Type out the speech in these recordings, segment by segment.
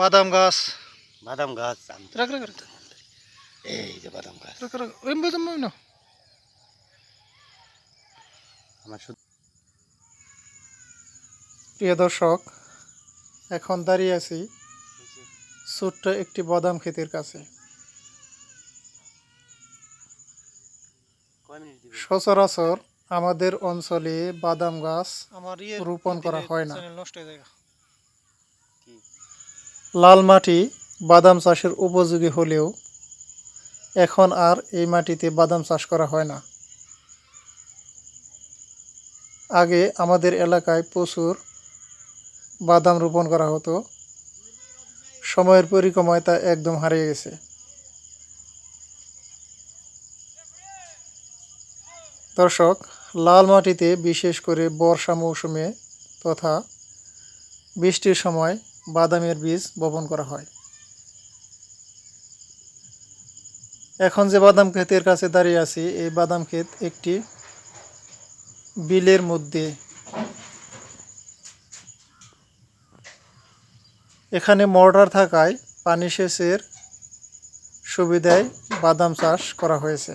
বাদাম গাছ। বাদাম গাছ রাখ রাখ রাখ। এই যে বাদাম গাছ। রাখ রাখ ওই বাদাম না। আমার প্রিয় দর্শক এখন দাঁড়িয়ে আছি ছোট্ট একটি বাদাম ক্ষেতের কাছে। কয় মিনিট দিবে সচরাচর আমাদের অঞ্চলে বাদাম গাছ রোপণ করা হয় না। লাল মাটি বাদাম চাষের উপযোগী হলেও এখন আর এই মাটিতে বাদাম চাষ করা হয় না। আগে আমাদের এলাকায় প্রচুর বাদাম রোপণ করা হতো। সময়ের পরিক্রমায় তা একদম হারিয়ে গেছে। দর্শক, লাল মাটিতে বিশেষ করে বর্ষা মৌসুমে তথা বৃষ্টির সময় বাদামের বীজ বপন করা হয়। এখন যে বাদাম ক্ষেতের কাছে দাঁড়িয়ে আছি, এই বাদাম ক্ষেত একটি বিলের মধ্যে। এখানে মোটর থাকায় পানি সেচের সুবিধায় বাদাম চাষ করা হয়েছে।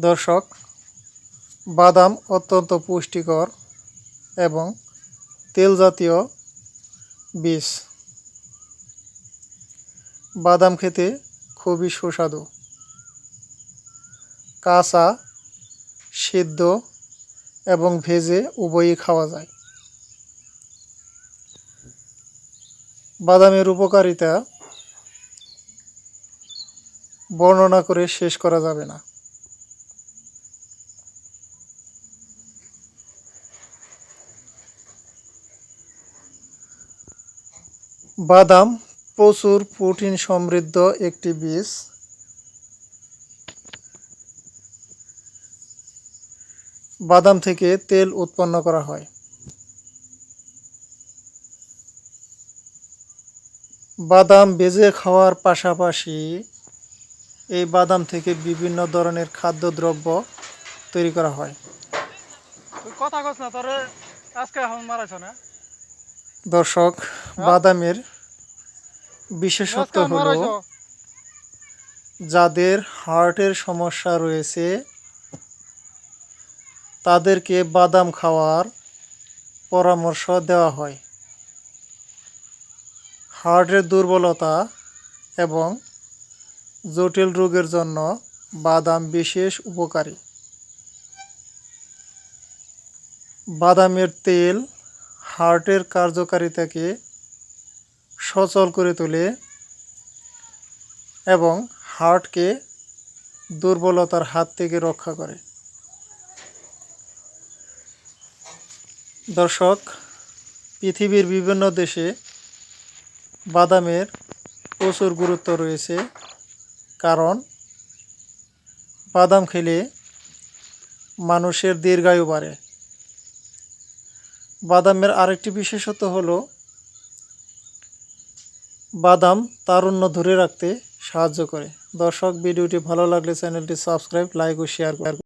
দর্শক বাদাম অত্যন্ত পুষ্টিকর এবং তেল জাতীয় বীজ। বাদাম খেতে খুবই সুস্বাদু। কাঁচা, সিদ্ধ এবং ভেজে উভয়ই খাওয়া যায়। বাদামের উপকারিতা বর্ণনা করে শেষ করা যাবে না। বাদাম, প্রচুর প্রোটিন সমৃদ্ধ একটি বীজ। বাদাম থেকে তেল উৎপন্ন করা হয়। বাদাম বেজে খাওয়ার পাশাপাশি এই বাদাম থেকে বিভিন্ন ধরনের খাদ্যদ্রব্য তৈরি করা হয়। কথা কস তোরে আজকে এখন মারাইছ না? দর্শক বাদামের বিশেষত্ব হলো যাদের হার্টের সমস্যা রয়েছে তাদেরকে বাদাম খাওয়ার পরামর্শ দেওয়া হয়। হার্টের দুর্বলতা এবং জটিল রোগের জন্য বাদাম বিশেষ উপকারী। বাদামের তেল হার্টের কার্যকারিতাকে সচল করে তোলে এবং হার্টকে দুর্বলতার হাত থেকে রক্ষা করে। দর্শক, পৃথিবীর বিভিন্ন দেশে বাদামের প্রচুর গুরুত্ব রয়েছে, কারণ বাদাম খেলে মানুষের দীর্ঘায়ু বাড়ে। বাদামের আরেকটি বিশেষত্ব হল, বাদাম তারুণ্য ধরে রাখতে সাহায্য করে। দর্শক, ভিডিওটি ভালো লাগলে চ্যানেলটি সাবস্ক্রাইব, লাইক ও শেয়ার